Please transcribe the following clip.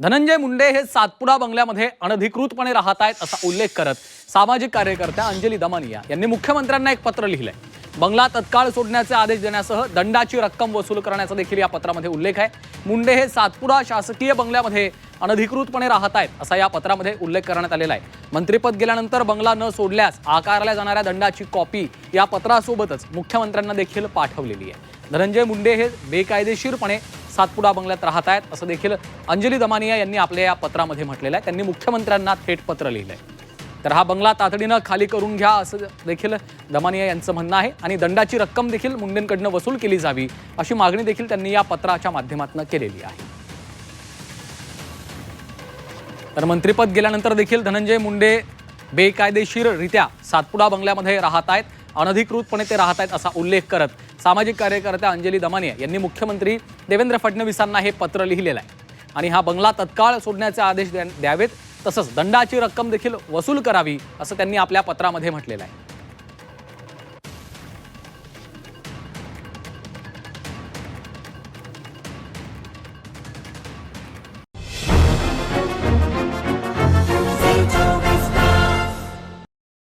धनंजय मुंडे हे सातपुडा बंगल्यामध्ये अनधिकृतपणे राहत आहेत असा उल्लेख करत सामाजिक कार्यकर्त्या अंजली दमानिया यांनी मुख्यमंत्र्यांना एक पत्र लिहिलंय. बंगला तत्काळ सोडण्याचे आदेश देण्यासह दंडाची रक्कम वसूल करण्याचा देखील या पत्रामध्ये उल्लेख आहे. मुंडे हे सातपुडा शासकीय बंगल्यामध्ये अनधिकृतपणे राहत आहेत असा या पत्रामध्ये उल्लेख करण्यात आलेला आहे. मंत्रिपद गेल्यानंतर बंगला न सोडल्यास आकारल्या जाणाऱ्या दंडाची कॉपी या पत्रासोबतच मुख्यमंत्र्यांना देखील पाठवलेली आहे. धनंजय मुंडे हे बेकायदेशीरपणे सातपुडा बंगल्यात राहत आहेत. असं देखील अंजली दमानिया यांनी आपल्या या पत्रामध्ये म्हटलेलं आहे. त्यांनी मुख्यमंत्र्यांना थेट पत्र लिहिलं आहे तर हा बंगला तातडीनं खाली करून घ्या असं देखील दमानिया यांचं म्हणणं आहे. आणि दंडाची रक्कम देखील मुंडेंकडनं वसूल केली जावी अशी मागणी देखील त्यांनी या पत्राच्या माध्यमातून केलेली आहे. तर मंत्रिपद गेल्यानंतर देखील धनंजय मुंडे बेकायदेशीररित्या सातपुडा बंगल्यामध्ये राहत आहेत. अनधिकृतपणे ते राहत आहेत असा उल्लेख करत सामाजिक कार्यकर्त्या अंजली दमानिया यांनी मुख्यमंत्री देवेंद्र फडणवीसांना हे पत्र लिहिलेलं आहे. आणि हा बंगला तत्काळ सोडण्याचे आदेश द्या- द्यावेत तसंच दंडाची रक्कम देखील वसूल करावी असं त्यांनी आपल्या पत्रामध्ये म्हटलेलं आहे.